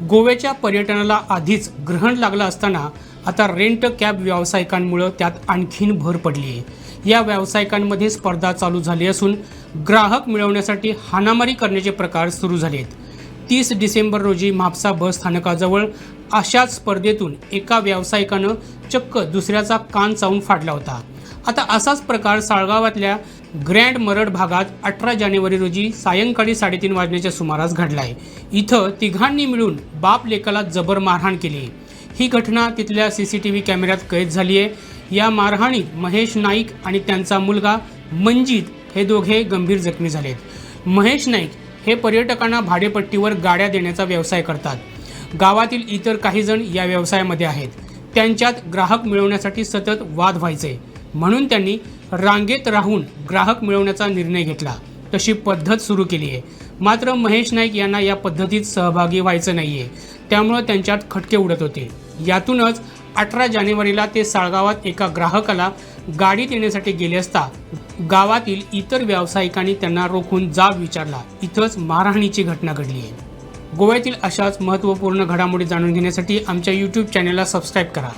गोव्याच्या पर्यटनाला आधीच ग्रहण लागलं असताना आता रेंट कॅब व्यावसायिकांमुळं त्यात आणखीन भर पडली. आहे या व्यावसायिकांमध्ये स्पर्धा चालू झाली असून ग्राहक मिळवण्यासाठी हाणामारी करण्याचे प्रकार सुरू झाले आहेत तीस डिसेंबर रोजी म्हापसा बस स्थानकाजवळ अशाच स्पर्धेतून एका व्यावसायिकानं चक्क दुसऱ्याचा कान चावून फाडला होता. आता असाच प्रकार साळगावातल्या ग्रँड मरड भागात अठरा जानेवारी रोजी सायंकाळी साडेतीन वाजण्याच्या सुमारास घडला आहे इथं तिघांनी मिळून बाप लेकाला जबर मारहाण केली. आहे ही घटना तिथल्या सी सी टी व्ही कॅमेऱ्यात कैद झाली आहे या मारहाणीत महेश नाईक आणि त्यांचा मुलगा मंजित हे दोघे गंभीर जखमी झालेत. महेश नाईक हे पर्यटकांना भाडेपट्टीवर गाड्या देण्याचा व्यवसाय करतात. गावातील इतर काही जण या व्यवसायामध्ये आहेत. त्यांच्यात ग्राहक मिळवण्यासाठी सतत वाद व्हायचे. म्हणून त्यांनी रांगेत राहून ग्राहक मिळवण्याचा निर्णय घेतला. तशी पद्धत सुरू केली आहे. मात्र महेश नाईक यांना या पद्धतीत सहभागी व्हायचं नाही आहे त्यामुळं त्यांच्यात खटके उडत होते. यातूनच अठरा जानेवारीला ते साळगावात एका ग्राहकाला गाडीत येण्यासाठी गेले असता गावातील इतर व्यावसायिकांनी त्यांना रोखून जाब विचारला. इथंच मारहाणीची घटना घडली आहे. गोव्यातील अशाच महत्त्वपूर्ण घडामोडी जाणून घेण्यासाठी आमच्या यूट्यूब चॅनलला सबस्क्राईब करा.